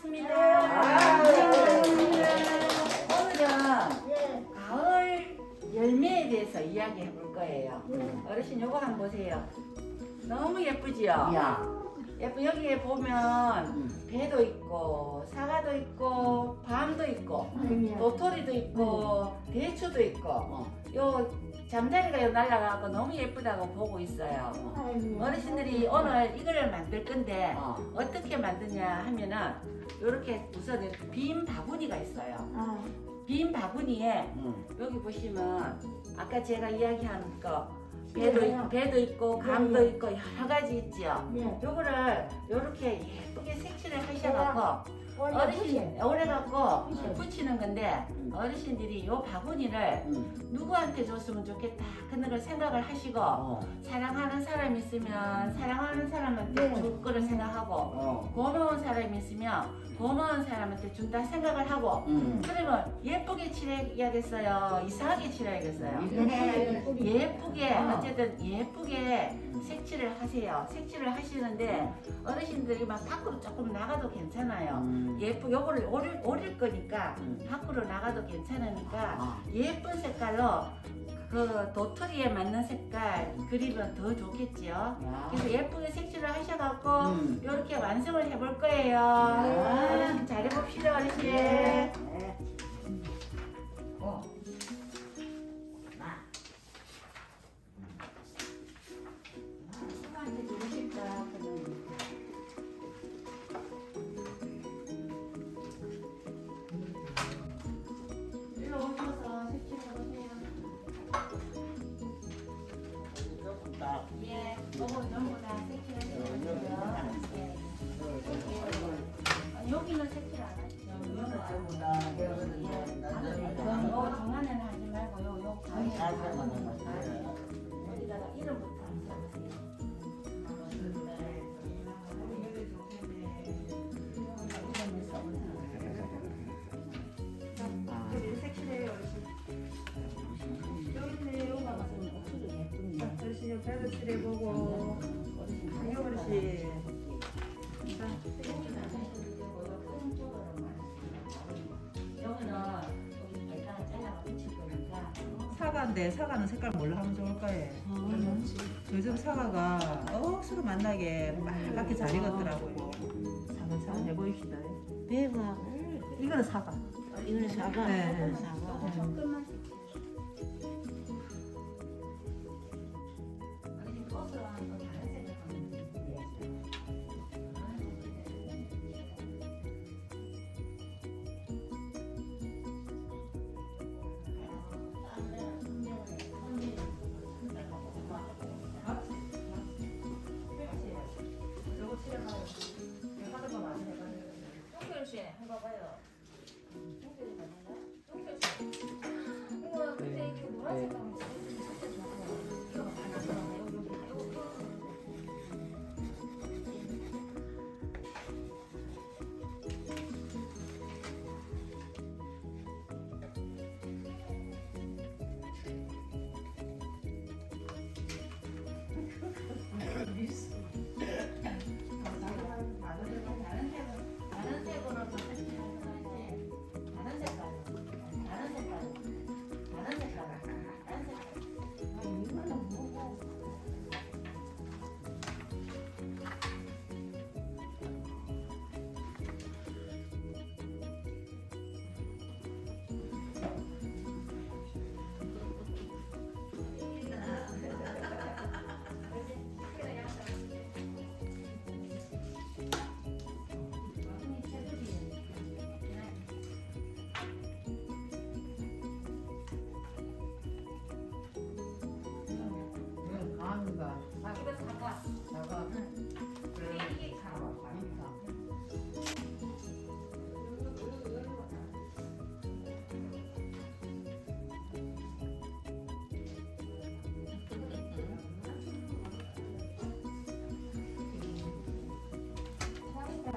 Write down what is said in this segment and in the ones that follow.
반갑습니다. 오늘은 가을 열매에 대해서 이야기해 볼 거예요. 어르신 요거 한번 보세요. 너무 예쁘지요? 야, 예쁜 여기에 보면 음. 배도 있고 사과도 있고 밤도 있고 도토리도 있고 대추도 있고 어, 요 잠자리가 요 날라가고 너무 예쁘다고 보고 있어요. 어르신들이 오늘 이거를 만들 건데 어, 어떻게 만드냐 하면은 이렇게 우선 빈 바구니가 있어요. 빈 바구니에 음, 여기 보시면 아까 제가 이야기한 거 배도 네. 있- 배도 있고 감도 네. 있고 여러 가지 있지요. 요거를 이렇게 예쁘게 색칠을 하셔갖고 어르신 오래 갖고 네. 붙이는 건데 음. 어르신들이 요 바구니를 음, 누구한테 줬으면 좋겠다 그런 걸 생각을 하시고 어, 사랑하는 사람 있으면 사랑하는 사람한테 네. 줄 거를 생각하고 어, 고마운 사람이 있으면 고마운 사람한테 준다 생각을 하고 음. 그러면 예쁘게 칠해야겠어요 이상하게 칠해야겠어요 네. 예쁘게 어. 어쨌든 예쁘게 색칠을 하세요 색칠을 하시는데 어르신들이 막 밖으로 조금 나가도 괜찮아요 음, 예쁘 요거를 오릴, 오릴 거니까 음. 밖으로 나가도 괜찮으니까 아, 예쁜 색깔로 그 도토리에 맞는 색깔 그리면 더 좋겠지요. 야, 그래서 예쁘게 색칠을 하셔갖고 음. 이렇게 완성을 해볼 거예요. 네. 어르신 잘해봅시다 어르신. 네. 예. 거다. 요 중간에는 하지 말고 요, 요 가위에 잘 하고 잡아놓은 가위에. 여기다가 이름부터 한번 써보세요. 사과인데 사과는 색깔 뭘로 하면 좋을까요? 요즘 사과가 억수로 만나게 빨갛게 잘 익었더라고요. 사과사과 해보입시다. 배가 이거는 사과. 이거는 사과. 네. 이거는 사과. 동결이 맞나? 동결 씨. 우와 근데 이게 노란색 하면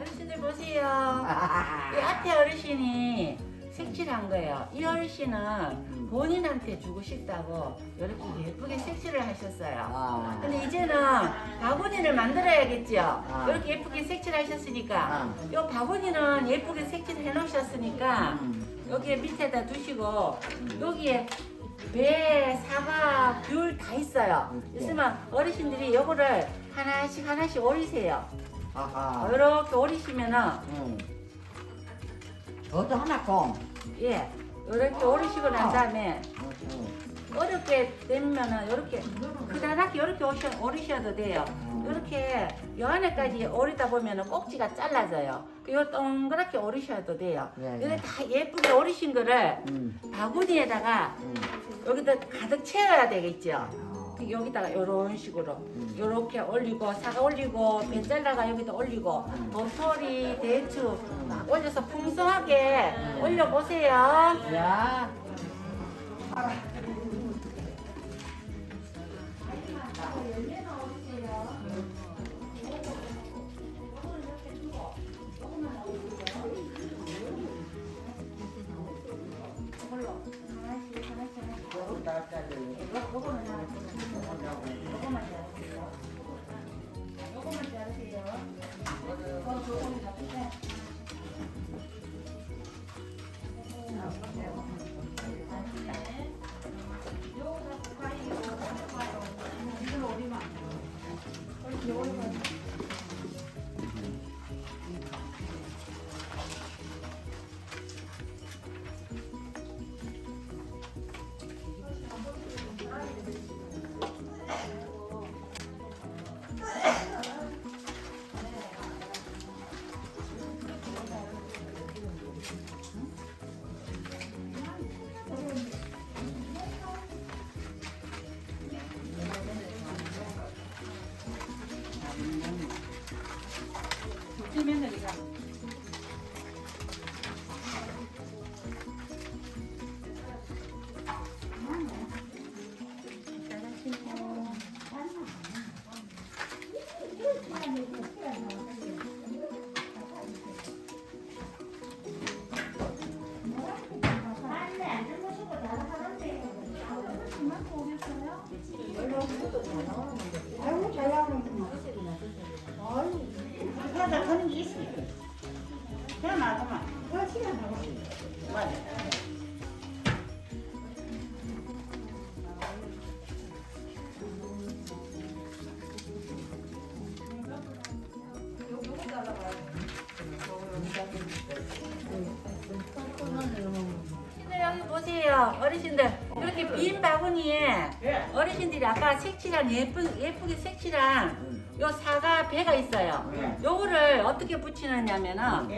어르신들 보세요. 이 앞에 어르신이 색칠한 거예요. 이 어르신은 본인한테 주고 싶다고 이렇게 예쁘게 색칠을 하셨어요. 아. 근데 이제는 바구니를 만들어야겠죠. 아. 이렇게 예쁘게 색칠하셨으니까 아. 이 바구니는 예쁘게 색칠해 놓으셨으니까 음. 여기에 밑에다 두시고 여기에 배, 사과, 귤 다 있어요. 네. 있으면 어르신들이 요거를 하나씩 하나씩 오리세요. 아하. 이렇게 오리시면은 응. 저도 하나 kom. 예 이렇게 오리시고 난 다음에. 어렵게 되면은 이렇게 그다랗게 이렇게 오셔, 오리셔도 돼요. 이렇게 요 안에까지 오리다 보면은 꼭지가 잘라져요. 요 동그랗게 오리셔도 돼요. 네, 이거 네. 다 예쁘게 오리신 거를 응. 바구니에다가 응. 여기다 가득 채워야 되겠죠. 어. 여기다가 이런 식으로 음. 이렇게 올리고 사과 올리고 배 잘라가 여기다 올리고 도토리 대추 막 올려서 풍성하게 올려보세요. 야. 하다 그냥 하고 맞아. 근데 여기 보세요 어르신들 빈 바구니에 어르신들이 아까 색칠한 예쁜 예쁘게 색칠한 요 사과 배가 있어요. 요거를 어떻게 붙이느냐면은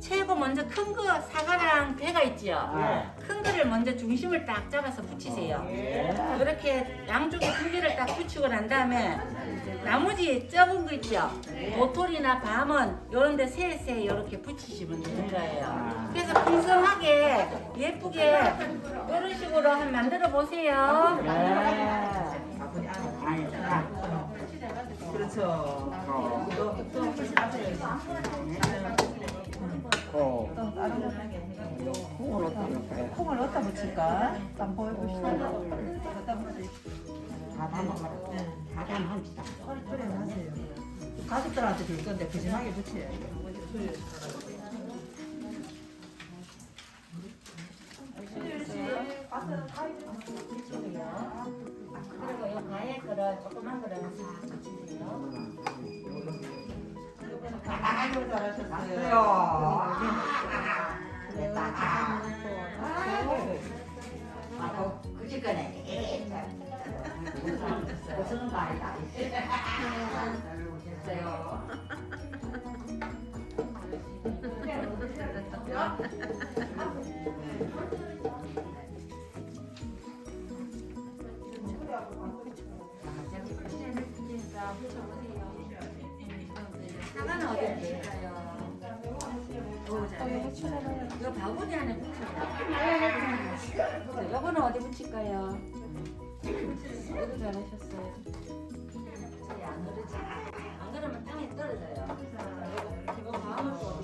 최고 먼저 큰 거 사과랑 배가 있지요. 큰 거를 먼저 중심을 딱 잡아서 붙이세요. 이렇게 양쪽에 두 개를 딱 붙이고 난 다음에 나머지 적은 거 있죠. 도토리나 밤은 요런 데 세세 이렇게 붙이시면 되는 거예요. 그래서 풍성하게 예쁘게 이런 식으로 한번 만들어 보세요. 그렇죠. 또, 또 훨씬 앞에 고. 또 다른 거 콩을 어떻게 할까요? 콩을 어디다 붙일까? 한번 보여봅시다. 어디다 붙일까? 다 담아봐라. 다 담합시다. 그래 하세요. 가족들한테 줄 건데 푸짐하게 붙여요. 그리고 요 가에 거를 조그만 거를 싹 붙이세요. 아이고 잘하셨어요. 거 아니다. 됐어요. 이거 바구니 안에 붙여요. 요거는 어디 붙일까요? 모두 잘하셨어요. 안 오르지. 안 그러면 땅에 떨어져요. 이거 어디 붙일까요?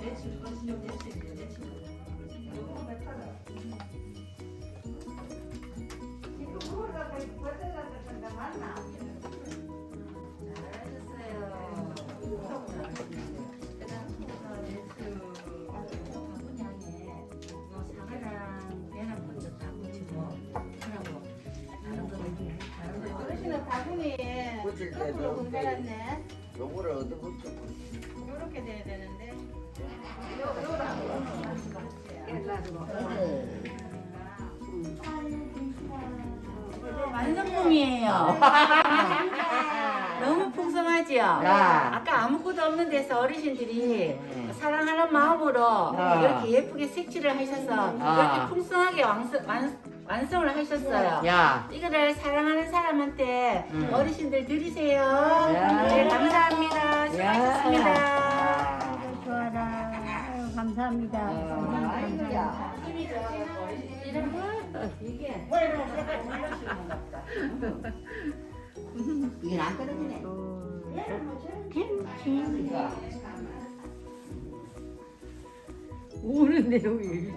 내 친구, 내 친구, 내 친구, 내 친구. 요거 몇 팔아? 어르신은 거꾸로 때도 분갈았네. 요거를 어디 붙여? 이렇게 돼야 되는데. 완성품이에요. 너무 풍성하지요? 야. 아까 아무것도 없는 데서 어르신들이 사랑하는 마음으로 야. 이렇게 예쁘게 색칠을 하셔서 아. 이렇게 풍성하게 완성, 완, 완성을 하셨어요. 야. 이거를 사랑하는 사람한테 음. 어르신들 드리세요. 야. 네, 감사합니다. 수고하셨습니다. 야. 좋아라. 아유, 감사합니다. 힘이 어르신들이 이게 이게 안 떨어지네. 우는데 여기. 이